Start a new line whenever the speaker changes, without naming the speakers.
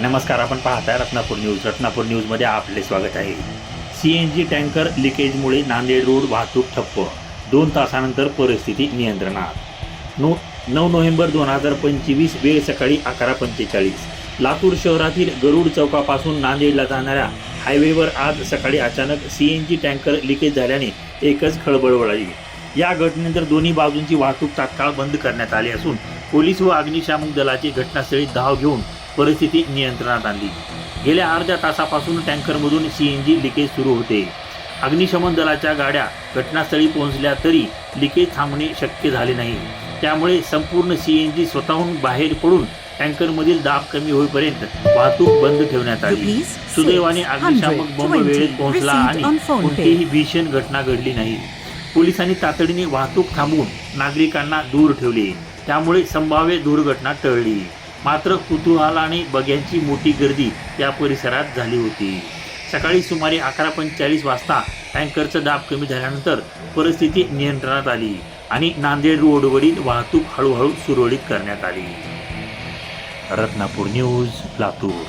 नमस्कार आपण पाहताय रत्नापूर न्यूज. रत्नापूर न्यूजमध्ये आपले स्वागत आहे. सी एन जी टँकर लिकेजमुळे नांदेड रोड वाहतूक ठप्प. दोन तासानंतर परिस्थिती नियंत्रणात. नो नऊ नोव्हेंबर दोन हजार पंचवीस वेळ सकाळी अकरा पंचेचाळीस. लातूर शहरातील गरुड चौकापासून नांदेडला जाणाऱ्या हायवेवर आज सकाळी अचानक C N G tanker leakage झाल्याने एकच खळबळ उडाली या घटनेनंतर दोन्ही बाजूंची वाहतूक तात्काळ बंद करण्यात आली असून पोलीस व अग्निशामक दलाची घटनास्थळी धाव घेऊन परिस्थिती नियंत्रणात आणली. गेल्या अर्ध्या तासापासून टँकरमधून सी एन जी लिकेज सुरू होते. अग्निशमन दलाच्या गाड्या घटनास्थळी पोहोचल्या तरी लिकेज थांबणे शक्य झाले नाही. त्यामुळे संपूर्ण सी एन जी स्वतःहून बाहेर पडून टँकरमधील दाब कमी होईपर्यंत वाहतूक बंद ठेवण्यात आली. सुदैवाने अग्निशामक बंब
620
वेळेत पोहोचला आणि. कोणतीही भीषण घटना घडली नाही. पोलिसांनी तातडीने वाहतूक थांबवून नागरिकांना दूर ठेवले. त्यामुळे संभाव्य दुर्घटना टळली. मात्र कुतूहलाने बघ्यांची मोठी गर्दी या परिसरात झाली होती. सकाळी सुमारे अकरा पंचेचाळीस वाजता टँकरचं दाब कमी झाल्यानंतर परिस्थिती नियंत्रणात आली आणि नांदेड रोडवरील वाहतूक हळूहळू सुरळीत करण्यात आली. रत्नापूर न्यूज लातूर.